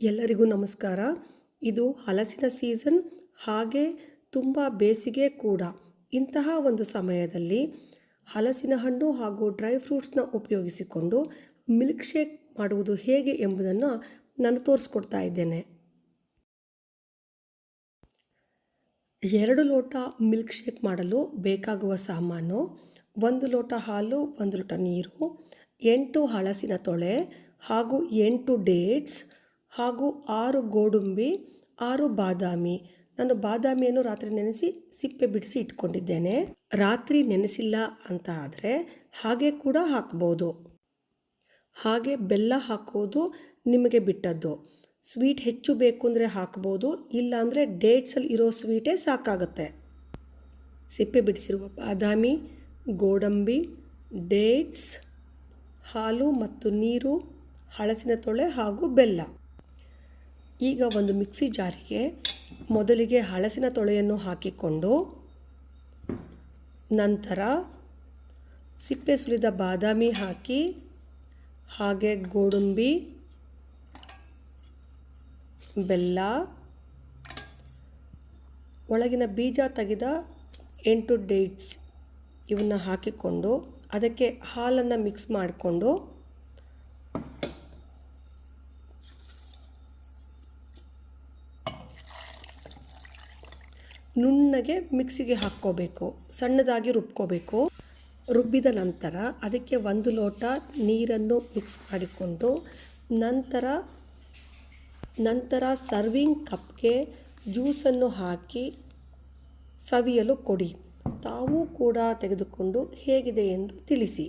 ಎಲ್ಲರಿಗೂ ನಮಸ್ಕಾರ. ಇದು ಹಲಸಿನ ಸೀಸನ್, ಹಾಗೆ ತುಂಬ ಬೇಸಿಗೆ ಕೂಡ. ಇಂತಹ ಒಂದು ಸಮಯದಲ್ಲಿ ಹಲಸಿನ ಹಣ್ಣು ಹಾಗೂ ಡ್ರೈ ಫ್ರೂಟ್ಸ್ನ ಉಪಯೋಗಿಸಿಕೊಂಡು ಮಿಲ್ಕ್ ಶೇಕ್ ಮಾಡುವುದು ಹೇಗೆ ಎಂಬುದನ್ನು ನಾನು ತೋರಿಸ್ಕೊಡ್ತಾ ಇದ್ದೇನೆ. ಎರಡು ಲೋಟ ಮಿಲ್ಕ್ ಶೇಕ್ ಮಾಡಲು ಬೇಕಾಗುವ ಸಾಮಾನು, ಒಂದು ಲೋಟ ಹಾಲು, ಒಂದು ಲೋಟ ನೀರು, ಎಂಟು ಹಲಸಿನ ತೊಳೆ ಹಾಗೂ ಎಂಟು ಡೇಟ್ಸ್ ಹಾಗೂ ಆರು ಗೋಡಂಬಿ, ಆರು ಬಾದಾಮಿ. ನಾನು ಬಾದಾಮಿಯನ್ನು ರಾತ್ರಿ ನೆನೆಸಿ ಸಿಪ್ಪೆ ಬಿಡಿಸಿ ಇಟ್ಕೊಂಡಿದ್ದೇನೆ. ರಾತ್ರಿ ನೆನೆಸಿಲ್ಲ ಅಂತ ಆದರೆ ಹಾಗೆ ಕೂಡ ಹಾಕ್ಬೋದು. ಹಾಗೆ ಬೆಲ್ಲ ಹಾಕೋದು ನಿಮಗೆ ಬಿಟ್ಟದ್ದು. ಸ್ವೀಟ್ ಹೆಚ್ಚು ಬೇಕು ಅಂದರೆ ಹಾಕ್ಬೋದು ಇಲ್ಲಾಂದರೆ ಡೇಟ್ಸಲ್ಲಿ ಇರೋ ಸ್ವೀಟೇ ಸಾಕಾಗುತ್ತೆ. ಸಿಪ್ಪೆ ಬಿಡಿಸಿರುವ ಬಾದಾಮಿ, ಗೋಡಂಬಿ ಡೇಟ್ಸ್ ಹಾಲು ಮತ್ತು ನೀರು, ಹಳಸಿನ ತೊಳೆ ಹಾಗೂ ಬೆಲ್ಲ. ಈಗ ಒಂದು ಮಿಕ್ಸಿ ಜಾರಿಗೆ ಮೊದಲಿಗೆ ಹಳಸಿನ ತೊಳೆಯನ್ನು ಹಾಕಿಕೊಂಡು ನಂತರ ಸಿಪ್ಪೆ ಸುಲಿದ ಬಾದಾಮಿ ಹಾಕಿ, ಹಾಗೆ ಗೋಡಂಬಿ, ಬೆಲ್ಲ, ಒಳಗಿನ ಬೀಜ ತೆಗೆದ ಎಂಟು ಡೇಟ್ಸ್ ಇವನ್ನ ಹಾಕಿಕೊಂಡು ಅದಕ್ಕೆ ಹಾಲನ್ನು ಮಿಕ್ಸ್ ಮಾಡಿಕೊಂಡು ನುಣ್ಣಗೆ ಮಿಕ್ಸಿಗೆ ಹಾಕ್ಕೋಬೇಕು, ಸಣ್ಣದಾಗಿ ರುಬ್ಕೋಬೇಕು. ರುಬ್ಬಿದ ನಂತರ ಅದಕ್ಕೆ ಒಂದು ಲೋಟ ನೀರನ್ನು ಮಿಕ್ಸ್ ಮಾಡಿಕೊಂಡು ನಂತರ ನಂತರ ಸರ್ವಿಂಗ್ ಕಪ್ಗೆ ಜ್ಯೂಸನ್ನು ಹಾಕಿ ಸವಿಯಲು ಕೊಡಿ. ತಾವೂ ಕೂಡ ತೆಗೆದುಕೊಂಡು ಹೇಗಿದೆ ಎಂದು ತಿಳಿಸಿ.